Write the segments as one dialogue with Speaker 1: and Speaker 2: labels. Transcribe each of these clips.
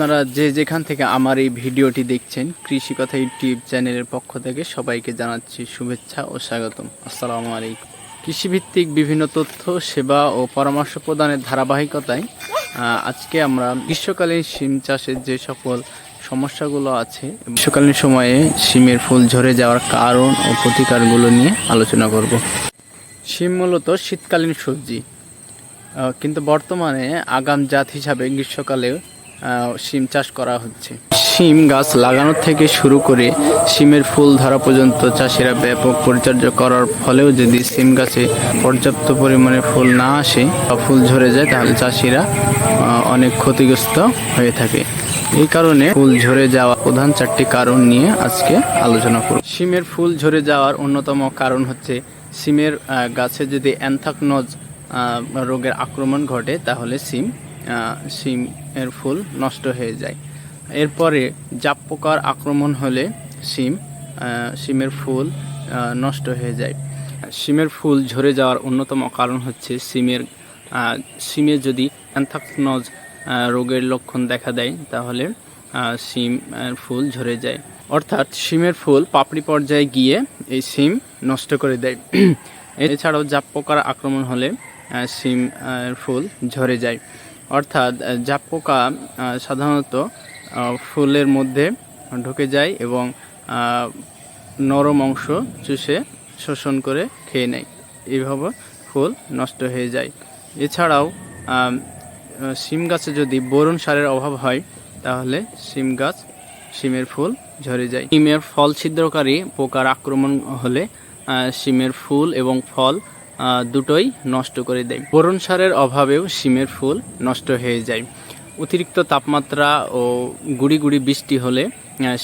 Speaker 1: আপনারা যে যেখান থেকে আমার এই ভিডিওটি দেখছেন কৃষি কথা ইউটিউব চ্যানেলের পক্ষ থেকে সবাইকে জানাচ্ছি শুভেচ্ছা ও স্বাগতম। আসসালামু আলাইকুম। কৃষিভিত্তিক বিভিন্ন তথ্য, সেবা ও পরামর্শ প্রদানের ধারাবাহিকতায় আজকে আমরা গ্রীষ্মকালীন শিম চাষের যে সকল সমস্যাগুলো আছে গ্রীষ্মকালীন সময়ে শিমের ফুল ঝরে যাওয়ার কারণ ও প্রতিকারগুলো নিয়ে আলোচনা করব। শিম মূলত শীতকালীন সবজি কিন্তু বর্তমানে আগাম জাত হিসাবে গ্রীষ্মকালে শিম চাষ করা হচ্ছে। শিম গাছ লাগানো থেকে শুরু করে শিমের ফুল ধরা পর্যন্ত চাষিরা ব্যাপক পরিচর্যা করার ফলেও যদি শিম গাছে পর্যাপ্ত পরিমাণে ফুল না আসে বা ফুল ঝরে যায় তাহলে চাষিরা অনেক ক্ষতিগ্রস্ত হয়ে থাকে। এই কারণে ফুল ঝরে যাওয়া প্রধান চারটি কারণ নিয়ে আজকে আলোচনা করব। শিমের ফুল ঝরে যাওয়ার অন্যতম কারণ হচ্ছে সিমের আহ, গাছে যদি অ্যানথাকনজ রোগের আক্রমণ ঘটে তাহলে সিম সিমের ফুল নষ্ট হয়ে যায়। এরপরে জাপ পোকার আক্রমণ হলে সিম সিমের ফুল নষ্ট হয়ে যায়। সিমের ফুল ঝরে যাওয়ার অন্যতম কারণ হচ্ছে সিমের সিমে যদি অ্যানথাকনজ রোগের লক্ষণ দেখা দেয়, তাহলে সিমের ফুল ঝরে যায়। অর্থাৎ সিমের ফুল পাপড়ি পর্যায়ে গিয়ে এই সিম নষ্ট করে দেয়। এছাড়াও জাপ পোকার আক্রমণ হলে সিম ফুল ঝরে যায়। অর্থাৎ জাপ পোকা সাধারণত ফুলের মধ্যে ঢুকে যায় এবং নরম অংশ চুষে শোষণ করে খেয়ে নেয়। এইভাবে ফুল নষ্ট হয়ে যায়। এছাড়াও সিম গাছে যদি বোরন সারের অভাব হয়, তাহলে সিম গাছ সিমের ফুল ঝরে যায়। সিমের ফল ছিদ্রকারী পোকার আক্রমণ হলে সিমের ফুল এবং ফল দুটোই নষ্ট করে দেয়। বোরন সারের অভাবেও সিমের ফুল নষ্ট হয়ে যায়। অতিরিক্ত তাপমাত্রা ও গুড়ি গুড়ি বৃষ্টি হলে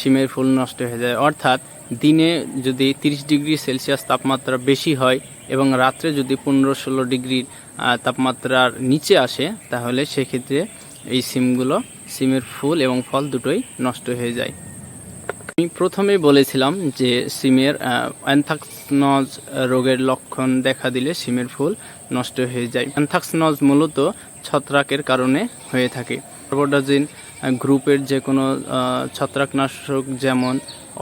Speaker 1: সিমের ফুল নষ্ট হয়ে যায়। অর্থাৎ দিনে যদি তিরিশ ডিগ্রি সেলসিয়াস তাপমাত্রা বেশি হয় এবং রাত্রে যদি পনেরো ষোলো ডিগ্রির তাপমাত্রার নিচে আসে, তাহলে সেক্ষেত্রে এই সিমগুলো সিমের ফুল এবং ফল দুটোই নষ্ট হয়ে যায়। আমি প্রথমেই বলেছিলাম যে সিমের অ্যানথাক্সনজ রোগের লক্ষণ দেখা দিলে সিমের ফুল নষ্ট হয়ে যায়। অ্যানথাক্সনজ মূলত ছত্রাকের কারণে হয়ে থাকে। কার্বোডাজিন গ্রুপের যে কোনো ছত্রাকনাশক যেমন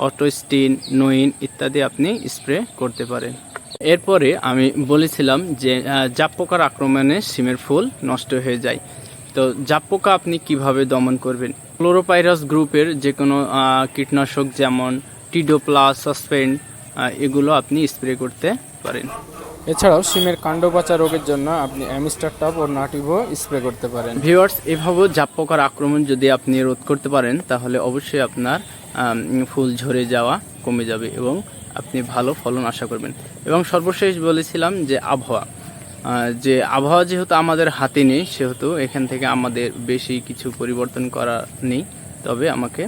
Speaker 1: অটোস্টিন, নোইন ইত্যাদি আপনি স্প্রে করতে পারেন। এরপরে আমি বলেছিলাম যে জাপ পোকার আক্রমণে সিমের ফুল নষ্ট হয়ে যায়। তো জাপ পোকা আপনি কীভাবে দমন করবেন? ক্লোরোপাইরাস গ্রুপের যে কোনো কীটনাশক যেমন টিডোপ্লাস সাসপেন্ড এগুলো আপনি স্প্রে করতে পারেন।
Speaker 2: এছাড়াও সিমের কাণ্ড পচা রোগের জন্য আপনি অ্যামিস্টার টপ ও নাটিভো স্প্রে করতে পারেন।
Speaker 1: ভিউয়ার্স এভাবেও জাপ পোকার আক্রমণ যদি আপনি রোধ করতে পারেন তাহলে অবশ্যই আপনার ফুল ঝরে যাওয়া কমে যাবে এবং আপনি ভালো ফলন আশা করবেন। এবং সর্বশেষ বলেছিলাম যে আবহাওয়া। যে আবহাওয়া যেহেতু আমাদের হাতে নেই, সেহেতু এখান থেকে আমাদের বেশি কিছু পরিবর্তন করা নেই। তবে আমাকে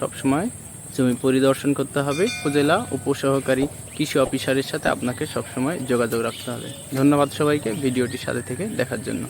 Speaker 1: সবসময় জমি পরিদর্শন করতে হবে। উপজেলা উপসহকারী কৃষি অফিসারের সাথে আপনাকে সবসময় যোগাযোগ রাখতে হবে। ধন্যবাদ সবাইকে ভিডিওটির সাথে থেকে দেখার জন্য।